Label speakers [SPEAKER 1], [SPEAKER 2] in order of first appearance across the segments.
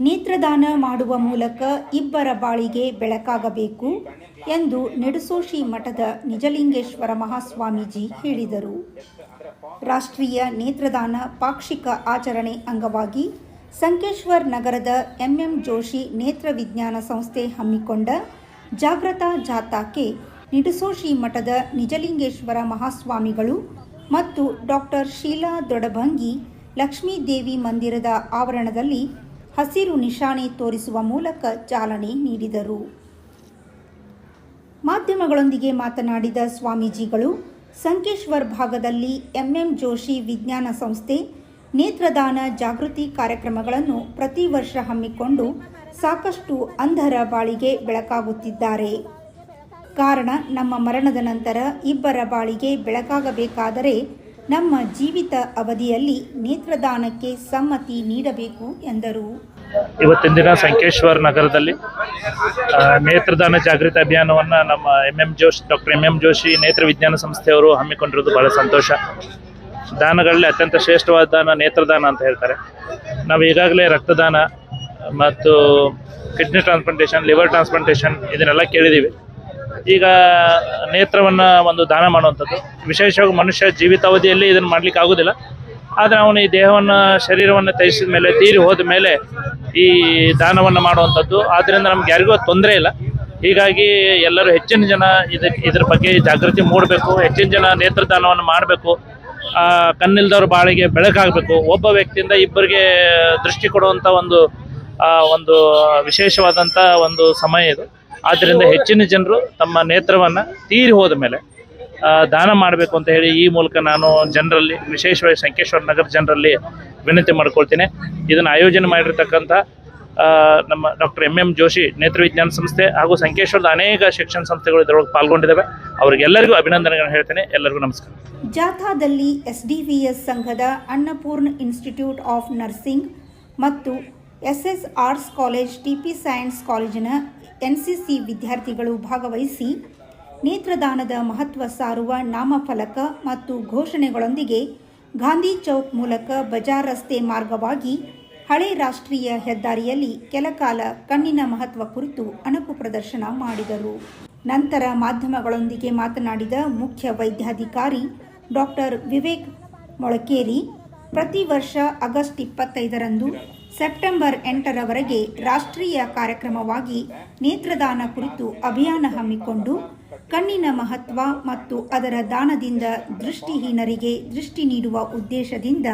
[SPEAKER 1] ನೇತ್ರದಾನ ಮಾಡುವ ಮೂಲಕ ಇಬ್ಬರ ಬಾಳಿಗೆ ಬೆಳಕಾಗಬೇಕು ಎಂದು ನೆಡುಸೋಶಿ ಮಠದ ನಿಜಲಿಂಗೇಶ್ವರ ಮಹಾಸ್ವಾಮೀಜಿ ಹೇಳಿದರು. ರಾಷ್ಟ್ರೀಯ ನೇತ್ರದಾನ ಪಾಕ್ಷಿಕ ಆಚರಣೆ ಅಂಗವಾಗಿ ಸಂಕೇಶ್ವರ್ ನಗರದ ಎಂಎಂ ಜೋಶಿ ನೇತ್ರ ವಿಜ್ಞಾನ ಸಂಸ್ಥೆ ಹಮ್ಮಿಕೊಂಡ ಜಾಗೃತಾ ಜಾಥಾಕ್ಕೆ ನಿಡುಸೋಶಿ ಮಠದ ನಿಜಲಿಂಗೇಶ್ವರ ಮಹಾಸ್ವಾಮಿಗಳು ಮತ್ತು ಡಾಕ್ಟರ್ ಶೀಲಾ ದೊಡಭಂಗಿ ಲಕ್ಷ್ಮೀದೇವಿ ಮಂದಿರದ ಆವರಣದಲ್ಲಿ ಹಸಿರು ನಿಶಾನೆ ತೋರಿಸುವ ಮೂಲಕ ಚಾಲನೆ ನೀಡಿದರು. ಮಾಧ್ಯಮಗಳೊಂದಿಗೆ ಮಾತನಾಡಿದ ಸ್ವಾಮೀಜಿಗಳು, ಸಂಕೇಶ್ವರ್ ಭಾಗದಲ್ಲಿ ಎಂಎಂ ಜೋಶಿ ವಿಜ್ಞಾನ ಸಂಸ್ಥೆ ನೇತ್ರದಾನ ಜಾಗೃತಿ ಕಾರ್ಯಕ್ರಮಗಳನ್ನು ಪ್ರತಿ ವರ್ಷ ಹಮ್ಮಿಕೊಂಡು ಸಾಕಷ್ಟು ಅಂಧರ ಬಾಳಿಗೆ ಬೆಳಕಾಗುತ್ತಿದ್ದಾರೆ. ಕಾರಣ ನಮ್ಮ ಮರಣದ ನಂತರ ಇಬ್ಬರ ಬಾಳಿಗೆ ಬೆಳಕಾಗಬೇಕಾದರೆ ನಮ್ಮ ಜೀವಿತ ಅವಧಿಯಲ್ಲಿ ನೇತ್ರದಾನಕ್ಕೆ ಸಮ್ಮತಿ ನೀಡಬೇಕು ಎಂದರು.
[SPEAKER 2] ಇವತ್ತಿನ ದಿನ ಸಂಕೇಶ್ವರ ನಗರದಲ್ಲಿ ನೇತ್ರದಾನ ಜಾಗೃತಿ ಅಭಿಯಾನವನ್ನು ನಮ್ಮ M M Joshi, doctor M M Joshi ನೇತ್ರ ವಿಜ್ಞಾನ ಸಂಸ್ಥೆಯವರು ಹಮ್ಮಿಕೊಂಡಿರೋದು ಬಹಳ ಸಂತೋಷ. ದಾನಗಳಲ್ಲಿ ಅತ್ಯಂತ ಶ್ರೇಷ್ಠವಾದ ದಾನ ನೇತ್ರದಾನ ಅಂತ ಹೇಳ್ತಾರೆ. ನಾವು ಈಗಾಗಲೇ ರಕ್ತದಾನ ಮತ್ತು ಕಿಡ್ನಿ ಟ್ರಾನ್ಸ್ಪ್ಲಾಂಟೇಷನ್, ಲಿವರ್ ಟ್ರಾನ್ಸ್ಪ್ಲಾಂಟೇಷನ್ ಇದನ್ನೆಲ್ಲ ಕೇಳಿದ್ದೀವಿ ಈಗ ನೇತ್ರವನ್ನು ಒಂದು ದಾನ ಮಾಡುವಂಥದ್ದು. ವಿಶೇಷವಾಗಿ ಮನುಷ್ಯ ಜೀವಿತಾವಧಿಯಲ್ಲಿ ಇದನ್ನು ಮಾಡ್ಲಿಕ್ಕೆ ಆಗೋದಿಲ್ಲ. ಆದರೆ ಅವನು ಈ ದೇಹವನ್ನು, ಶರೀರವನ್ನು ತ್ಯಜಿಸಿದ ಮೇಲೆ, ತೀರಿ ಹೋದ ಮೇಲೆ ಈ ದಾನವನ್ನು ಮಾಡುವಂಥದ್ದು. ಆದ್ದರಿಂದ ನಮ್ಗೆ ಯಾರಿಗೂ ತೊಂದರೆ ಇಲ್ಲ. ಹೀಗಾಗಿ ಎಲ್ಲರೂ ಹೆಚ್ಚಿನ ಜನ ಇದಕ್ಕೆ ಇದ್ರ ಬಗ್ಗೆ ಜಾಗೃತಿ ಮೂಡಬೇಕು. ಹೆಚ್ಚಿನ ಜನ ನೇತ್ರದಾನವನ್ನು ಮಾಡಬೇಕು. ಕಣ್ಣಿಲ್ದವ್ರ ಬಾಳಿಗೆ ಬೆಳಕಾಗಬೇಕು ಒಬ್ಬ ವ್ಯಕ್ತಿಯಿಂದ ಇಬ್ಬರಿಗೆ ದೃಷ್ಟಿ ಕೊಡುವಂಥ ಒಂದು ಒಂದು ವಿಶೇಷವಾದಂಥ ಒಂದು ಸಮಯ ಇದು. ಆದ್ದರಿಂದ ಹೆಚ್ಚಿನ ಜನರು ತಮ್ಮ ನೇತ್ರವನ್ನು ತೀರಿ ಹೋದ ಮೇಲೆ ದಾನ ಮಾಡಬೇಕು ಅಂತ ಹೇಳಿ ಈ ಮೂಲಕ ನಾನು ಜನರಲ್ಲಿ, ವಿಶೇಷವಾಗಿ ಸಂಕೇಶ್ವರ ನಗರ ಜನರಲ್ಲಿ ವಿನಂತಿ ಮಾಡ್ಕೊಳ್ತೀನಿ. ಇದನ್ನು ಆಯೋಜನೆ ಮಾಡಿರ್ತಕ್ಕಂಥ ನಮ್ಮ ಡಾಕ್ಟರ್ ಎಂ ಎಂ ಜೋಶಿ ನೇತ್ರ ವಿಜ್ಞಾನ ಸಂಸ್ಥೆ ಹಾಗೂ ಸಂಕೇಶ್ವರದ ಅನೇಕ ಶಿಕ್ಷಣ ಸಂಸ್ಥೆಗಳು ಇದರೊಳಗೆ ಪಾಲ್ಗೊಂಡಿದ್ದಾವೆ. ಅವರಿಗೆಲ್ಲರಿಗೂ ಅಭಿನಂದನೆಗಳನ್ನು ಹೇಳ್ತೇನೆ. ಎಲ್ಲರಿಗೂ ನಮಸ್ಕಾರ.
[SPEAKER 1] ಜಾಥಾದಲ್ಲಿ ಎಸ್ ಸಂಘದ ಅನ್ನಪೂರ್ಣ ಇನ್ಸ್ಟಿಟ್ಯೂಟ್ ಆಫ್ ನರ್ಸಿಂಗ್ ಮತ್ತು SS arts college T P science ಕಾಲೇಜಿನ ಎನ್ ಸಿ ಸಿ ವಿದ್ಯಾರ್ಥಿಗಳು ಭಾಗವಹಿಸಿ ನೇತ್ರದಾನದ ಮಹತ್ವ ಸಾರುವ ನಾಮಫಲಕ ಮತ್ತು ಘೋಷಣೆಗಳೊಂದಿಗೆ ಗಾಂಧಿ ಚೌಕ್ ಮೂಲಕ ಬಜಾರ್ ರಸ್ತೆ ಮಾರ್ಗವಾಗಿ ಹಳೆ ರಾಷ್ಟ್ರೀಯ ಹೆದ್ದಾರಿಯಲ್ಲಿ ಕೆಲಕಾಲ ಕಣ್ಣಿನ ಮಹತ್ವ ಕುರಿತು ಅಣಕು ಪ್ರದರ್ಶನ ಮಾಡಿದರು. ನಂತರ ಮಾಧ್ಯಮಗಳೊಂದಿಗೆ ಮಾತನಾಡಿದ ಮುಖ್ಯ ವೈದ್ಯಾಧಿಕಾರಿ ಡಾಕ್ಟರ್ ವಿವೇಕ್ ಮೊಳಕೇರಿ, ಪ್ರತಿ ವರ್ಷ ಆಗಸ್ಟ್ ಇಪ್ಪತ್ತೈದರಂದು ಸೆಪ್ಟೆಂಬರ್ ಎಂಟರವರೆಗೆ ರಾಷ್ಟ್ರೀಯ ಕಾರ್ಯಕ್ರಮವಾಗಿ ನೇತ್ರದಾನ ಕುರಿತು ಅಭಿಯಾನ ಹಮ್ಮಿಕೊಂಡು ಕಣ್ಣಿನ ಮಹತ್ವ ಮತ್ತು ಅದರ ದಾನದಿಂದ ದೃಷ್ಟಿಹೀನರಿಗೆ ದೃಷ್ಟಿ ನೀಡುವ ಉದ್ದೇಶದಿಂದ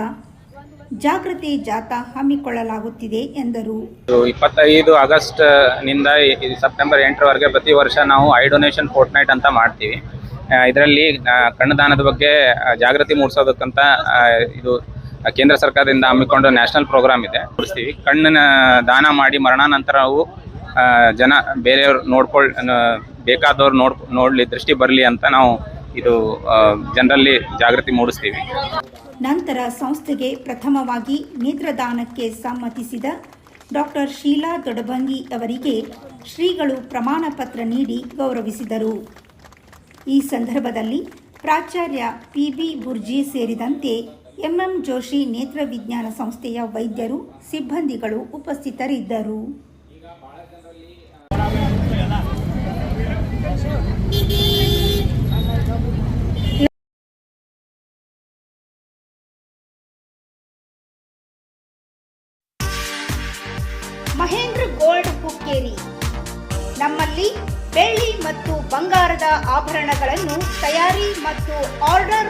[SPEAKER 1] ಜಾಗೃತಿ ಜಾಥಾ ಹಮ್ಮಿಕೊಳ್ಳಲಾಗುತ್ತಿದೆ ಎಂದರು.
[SPEAKER 3] ಇಪ್ಪತ್ತೈದು ಆಗಸ್ಟ್ನಿಂದ ಸೆಪ್ಟೆಂಬರ್ ಎಂಟರವರೆಗೆ ಪ್ರತಿ ವರ್ಷ ನಾವು ಐ ಡೊನೇಷನ್ ಫೋರ್ಟ್ ನೈಟ್ ಅಂತ ಮಾಡ್ತೀವಿ. ಇದರಲ್ಲಿ ಕಣ್ಣದಾನದ ಬಗ್ಗೆ ಜಾಗೃತಿ ಮೂಡಿಸೋದಕ್ಕಂತ ಇದು ಕೇಂದ್ರ ಸರ್ಕಾರದಿಂದ ಹಮ್ಮಿಕೊಂಡು ನ್ಯಾಷನಲ್ ಪ್ರೋಗ್ರಾಮ್ ಇದೆ. ತೋರಿಸ್ತೀವಿ ಕಣ್ಣಿನ ದಾನ ಮಾಡಿ ಮರಣಾನಂತರವು ನಾವು ಜನ ಬೇರೆಯವ್ರು ನೋಡ್ಕೊಳ್ ಬೇಕಾದವ್ರು ನೋಡ್, ನೋಡಲಿ, ದೃಷ್ಟಿ ಬರಲಿ ಅಂತ ನಾವು ಇದು ಜನರಲ್ಲಿ ಜಾಗೃತಿ ಮೂಡಿಸ್ತೀವಿ.
[SPEAKER 1] ನಂತರ ಸಂಸ್ಥೆಗೆ ಪ್ರಥಮವಾಗಿ ನೇತ್ರದಾನಕ್ಕೆ ಸಮ್ಮತಿಸಿದ ಡಾಕ್ಟರ್ ಶೀಲಾ ದೊಡಭಂಗಿ ಅವರಿಗೆ ಶ್ರೀಗಳು ಪ್ರಮಾಣ ಪತ್ರ ನೀಡಿ ಗೌರವಿಸಿದರು. ಈ ಸಂದರ್ಭದಲ್ಲಿ ಪ್ರಾಚಾರ್ಯ ಪಿ ಬಿ ಬುರ್ಜಿ ಸೇರಿದಂತೆ ಎಂಎಂ ಜೋಶಿ ನೇತ್ರ ವಿಜ್ಞಾನ ಸಂಸ್ಥೆಯ ವೈದ್ಯರು, ಸಿಬ್ಬಂದಿಗಳು ಉಪಸ್ಥಿತರಿದ್ದರು. ಮಹೇಂದ್ರ ಗೋಲ್ಡ್ ಹುಕ್ಕೇರಿ ನಮ್ಮಲ್ಲಿ ಬೆಳ್ಳಿ ಮತ್ತು ಬಂಗಾರದ ಆಭರಣಗಳನ್ನು ತಯಾರಿ ಮತ್ತು ಆರ್ಡರ್